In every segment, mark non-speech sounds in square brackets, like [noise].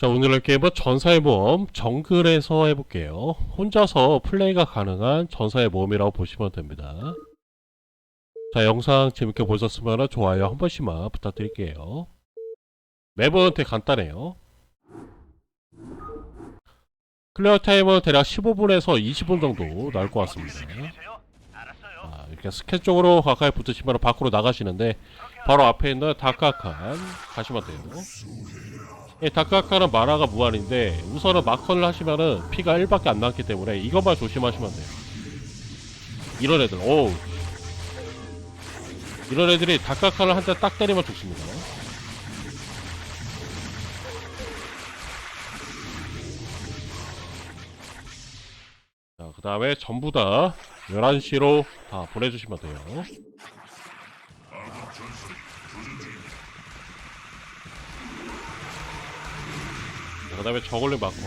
자, 오늘의 게임은 전사의 모험 정글에서 해볼게요. 혼자서 플레이가 가능한 전사의 모험이라고 보시면 됩니다. 자, 영상 재밌게 보셨으면 좋아요 한 번씩만 부탁드릴게요. 맵은 되게 간단해요. 클리어 타임은 대략 15분에서 20분 정도 나올 것 같습니다. 아, 이렇게 스캔 쪽으로 가까이 붙으시면 밖으로 나가시는데 바로 앞에 있는 다크아칸 가시면 돼요. 예, 다크아카는 마라가 무한인데 우선은 마컨을 하시면은 피가 1밖에 안 남기 때문에 이것만 조심하시면 돼요. 이런 애들, 오 이런 애들이 다크아카를 한 대 딱 때리면 죽습니다. 자, 그 다음에 전부 다 11시로 다 보내주시면 돼요. 그 다음에 저걸린 마컨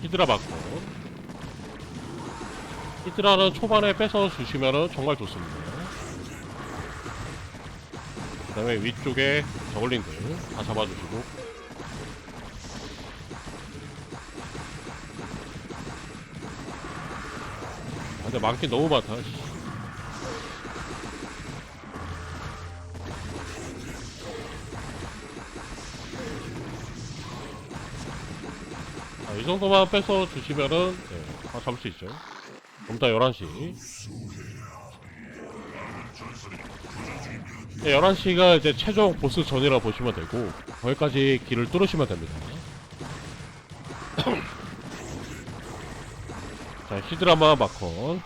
히드라 마컨 히드라는 초반에 뺏어 주시면은 정말 좋습니다. 그 다음에 위쪽에 저글링들 다 잡아주시고 근데 많긴 너무 많다. 씨. 아, 이 정도만 빼서 주시면은 네, 다 잡을 수 있죠. 그럼 다 11시. 네, 11시가 이제 최종 보스 전이라 보시면 되고 거기까지 길을 뚫으시면 됩니다. 자, 히드라마 마컨.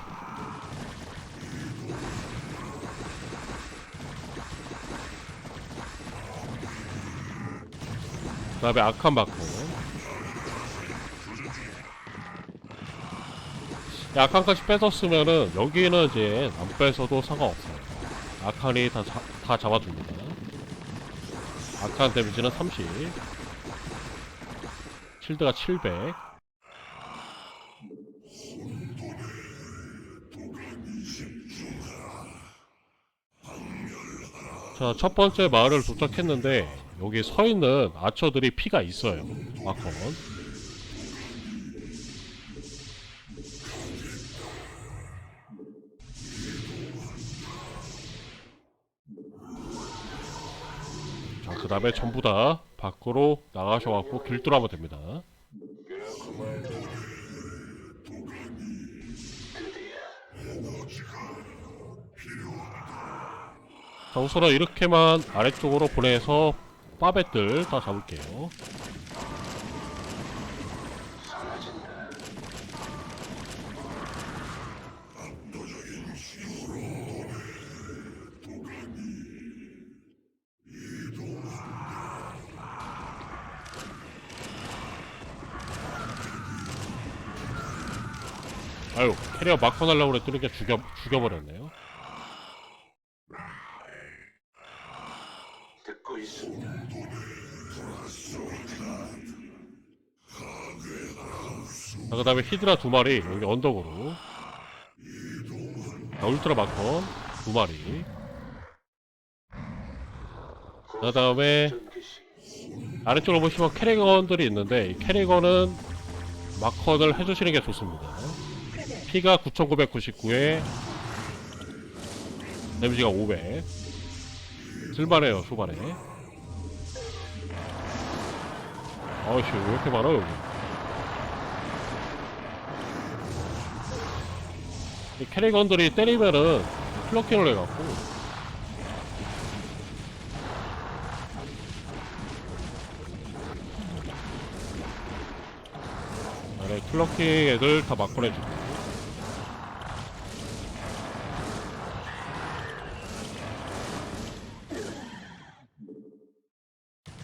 그 다음에 아칸. 야, 아칸까지 뺏었으면은 여기는 이제 안 뺏어도 상관없어요. 아칸이 다, 잡- 다 잡아줍니다. 아칸 데미지는 30. 실드가 700. 자, 첫 번째 마을을 도착했는데 여기 서 있는 아처들이 피가 있어요. 마컨. 자, 그 다음에 전부 다 밖으로 나가셔갖고 길들하면 됩니다. 자, 우선은 이렇게만 아래쪽으로 보내서 빠벳들 다 잡을게요. 아유, 캐리어 마커 날라고 그랬더니 그냥 죽여, 죽여버렸네요. 듣고 있습니다. 자, 그 다음에 히드라 두 마리, 여기 언덕으로. 자, 울트라 마컨 두 마리. 그 다음에 아래쪽으로 보시면 캐리건들이 있는데, 이 캐리건은 마컨을 해주시는 게 좋습니다. 피가 9999에 데미지가 500. 쓸만해요, 초반에. 아이씨, 왜 이렇게 많아, 여기. 이 캐리건들이 때리면은 클럭킹을 해갖고 아래 클럭킹 애들 다 막고내주고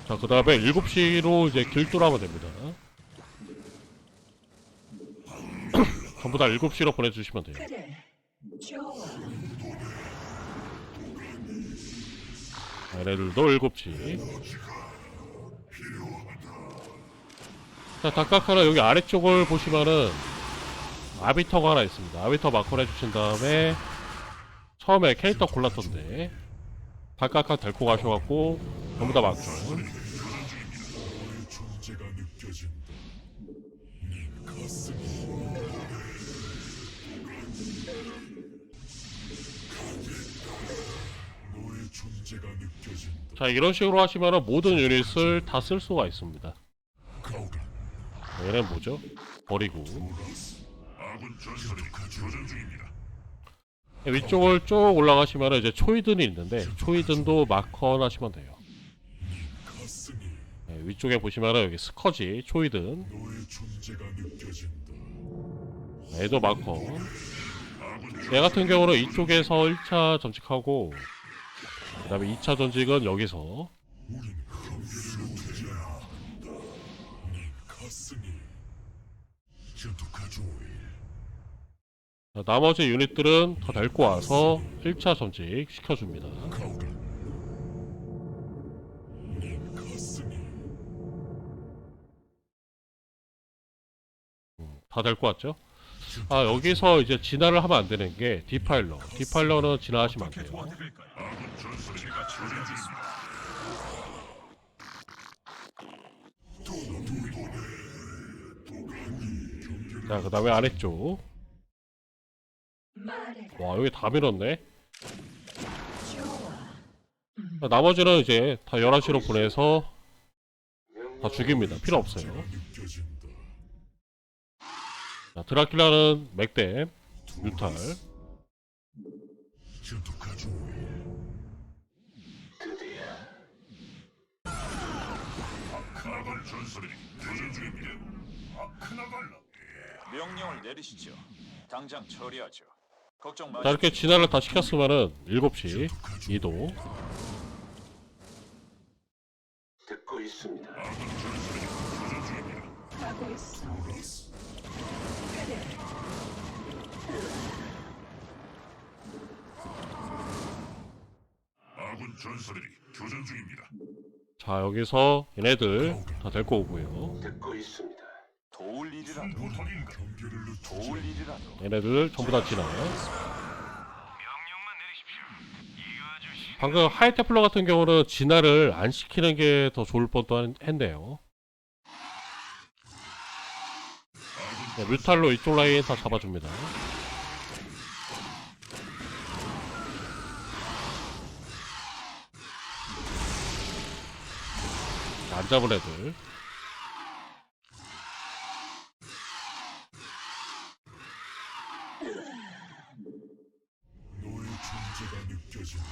자, 그 다음에 7시로 이제 길뚫하면 됩니다. [clears throat] 전부 다 7시로 보내주시면 돼요. 얘네들도 7시. 자, 다카카는 여기 아래쪽을 보시면은 아비터가 하나 있습니다. 아비터 마크를 해주신 다음에 처음에 캐릭터 골랐던데 다카카 데리고 가셔갖고 전부 다 막죠. 자, 이런 식으로 하시면은 모든 유닛을 다 쓸 수가 있습니다. 얘는 뭐죠? 버리고. 위쪽을 쭉 올라가시면 이제 초이든이 있는데 초이든도 마커 하시면 돼요. 네, 위쪽에 보시면 여기 스커지 초이든 느껴진다. 얘도 마커 얘 같은 경우는 이쪽에서 1차 전직하고 그 다음에 2차 전직은 여기서 나머지 유닛들은 다 데리고 와서 1차 전직 시켜줍니다. 가슴이 다 데리고 왔죠? 아 여기서 이제 진화를 하면 안 되는 게 디파일러 디파일러는 진화하시면 안 돼요. 자 그 다음에 아래쪽. 와 여기 다 밀었네. 자, 나머지는 이제 다 11시로 보내서 다 죽입니다 필요 없어요. 자, 드라큘라는 맥댐 전설이 중입니다. 아크나발라. 명령을 내리시죠. 당장 처리하죠. 걱정 자 마십시오. 이렇게 진화를 다 시켰으면은 7시 이동 듣고 있습니다. 하고 있어. 전설이 교전 중입니다. 자 여기서 얘네들 다 데리고 오고요. 듣고 있습니다. 도울 일이라도? 경계를 늦추지 도울 일이라도. 얘네들 전부 다 진화 방금 하이테플러 같은 경우는 진화를 안 시키는 게 더 좋을 뻔도 한- 했네요. 네, 뮤탈로 이쪽 라인 다 잡아줍니다 안 잡은 애들 너의 존재가 느껴진다.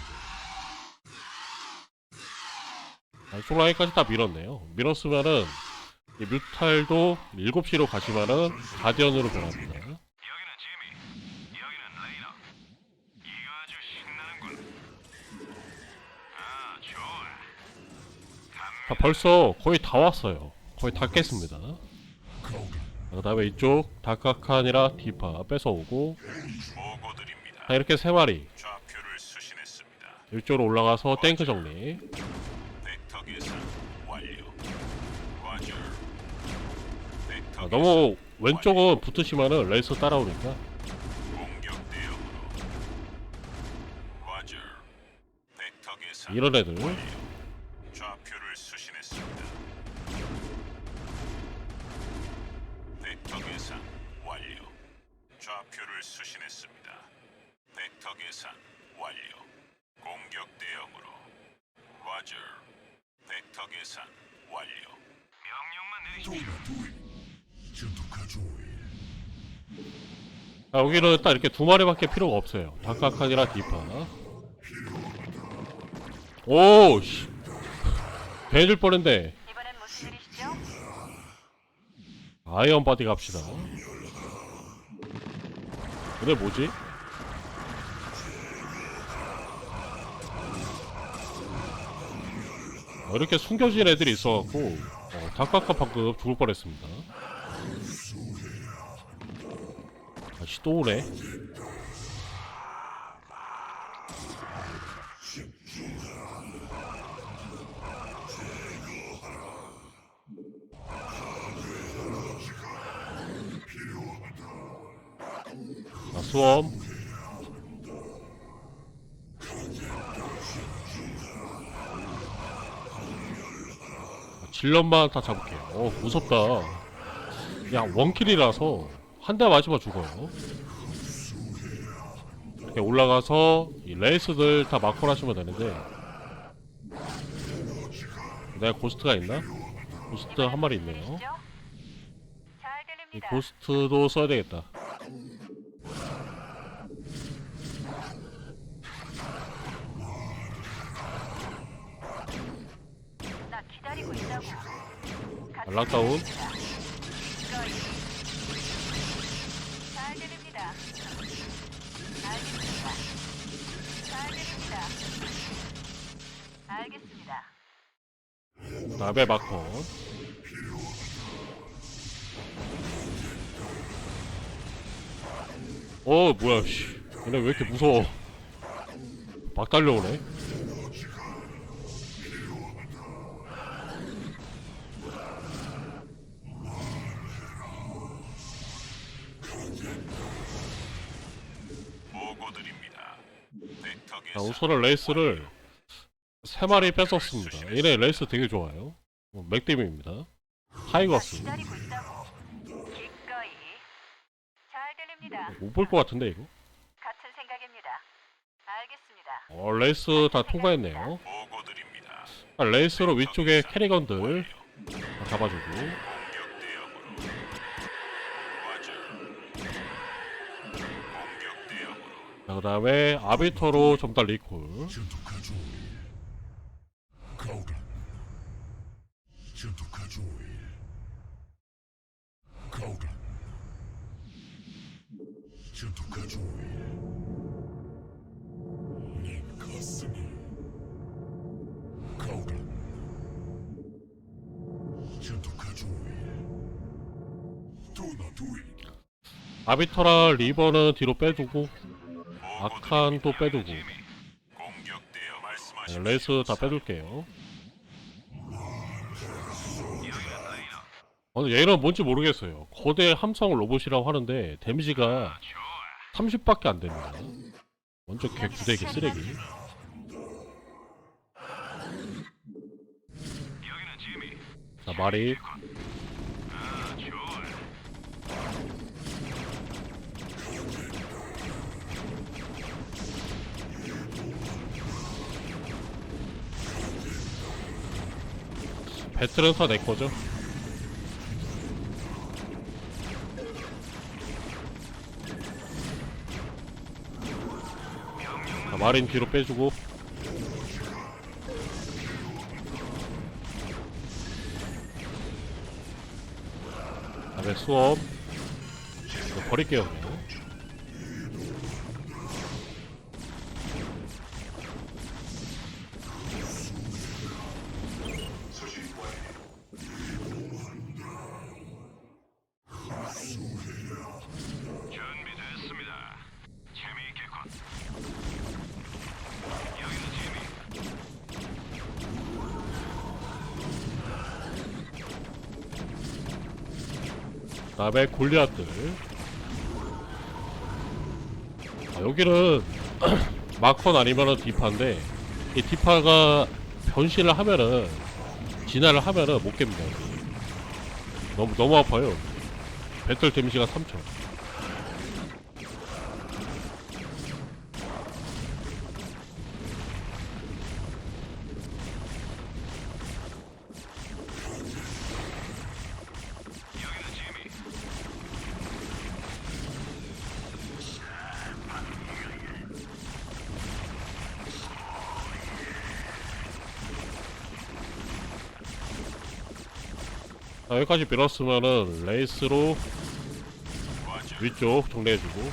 아, 이쪽 라인까지 다 밀었네요. 밀었으면은 이 뮤탈도 7시로 가시면은 가디언으로 변합니다. 아, 벌써 거의 다 왔어요. 거의 다 깼습니다. 그 다음에 이쪽 다카칸이라 디파 뺏어오고. 자, 이렇게 세 마리. 이쪽으로 올라가서 탱크 정리. 벡터 아, 너무 왼쪽은 붙으시면은 레이스 따라오니까 이런 애들 좌표를 수신했습니다. 벡터 계산 완료. 좌표를 수신했습니다. 벡터 계산 완료. 공격 대응으로. 과절. 벡터 계산 완료. 명령만 내리십시오. 아, 여기는 딱 이렇게 두 마리밖에 필요가 없어요. 다카칸이라 디파. 오, 씨. 배줄 뻔했네. 이번엔 무슨 일이시죠? 아이언 바디 갑시다. 근데 뭐지? 어, 이렇게 숨겨진 애들이 있어갖고 어, 다카카 방금 죽을 뻔했습니다. 다시 또 오네. 수험. 질럿만 다 잡을게요. 어 무섭다. 야 원킬이라서 한 대 맞으면 죽어요. 이렇게 올라가서 이 레이스들 다 마콜 하시면 되는데. 내가 고스트가 있나? 고스트 한 마리 있네요. 잘 이. 고스트도 써야 되겠다 나 기다리고 있다고. 같이 락다운. 나베 마콘 어 뭐야 씨. 얘네 왜 이렇게 무서워? 막 달려오네 우선은 레이스를 세 마리 뺐었습니다. 얘네 레이스 되게 좋아요. 어, 맥데미입니다. 나 타이거스. 못 볼 것 같은데 이거? 같은 생각입니다. 알겠습니다. 어 레이스 다 통과했네요. 아, 레이스로 위쪽에 캐리건들 다 잡아주고 자, 그 다음에 아비터로 좀더 리콜. 아비터랑 리버는 뒤로 빼두고 아칸 또 빼두고. 네. 레이스 다 빼둘게요. 어, 얘는 뭔지 모르겠어요. 거대 함성 로봇이라고 하는데 데미지가 30밖에 안 됩니다. 먼저 개 구대기 쓰레기. 자 마리 배틀은 다내 거죠. 자, 마린 뒤로 빼주고. 다음에 수업. 이거 버릴게요. 다음에 골리앗들. 아, 여기는 [clears throat] 마컨 아니면은 디파인데 이 디파가 변신을 하면은 진화를 하면은 못 깹니다. 너무 너무 아파요. 배틀 데미지가 3천. 자, 여기까지 밀었으면은 레이스로 위쪽 정리해주고.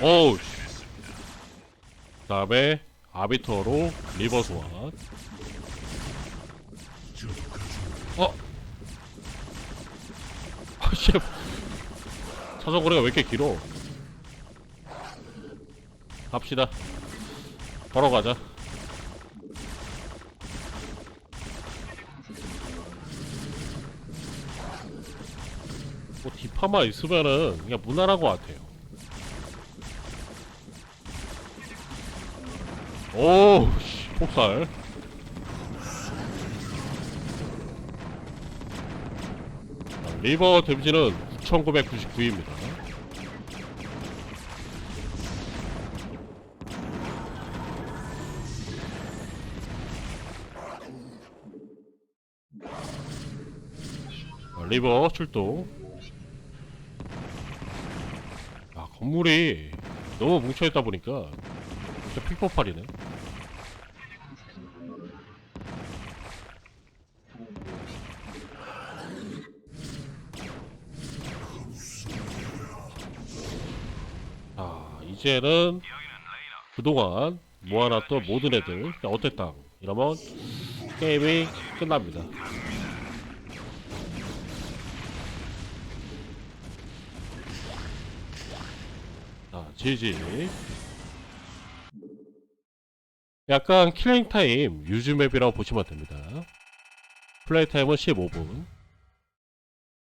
오우 씨. 다음에 아비터로 리버 소환 어? [laughs] 아씨. 사정거리가 왜 이렇게 길어? 갑시다. 걸어가자 파마 있으면은 그냥 무난한 것 같아요. 오, 씨, 폭살. 자, 리버 데미지는 9,999입니다. 자, 리버 출동. 아, 건물이 너무 뭉쳐있다 보니까 진짜 픽폭팔이네. 자, 이제는 그동안 모아놨던 모든 애들 자, 어땠다 이러면 게임이 끝납니다. GG. 약간 킬링 타임 유즈 맵이라고 보시면 됩니다. 플레이 타임은 15분.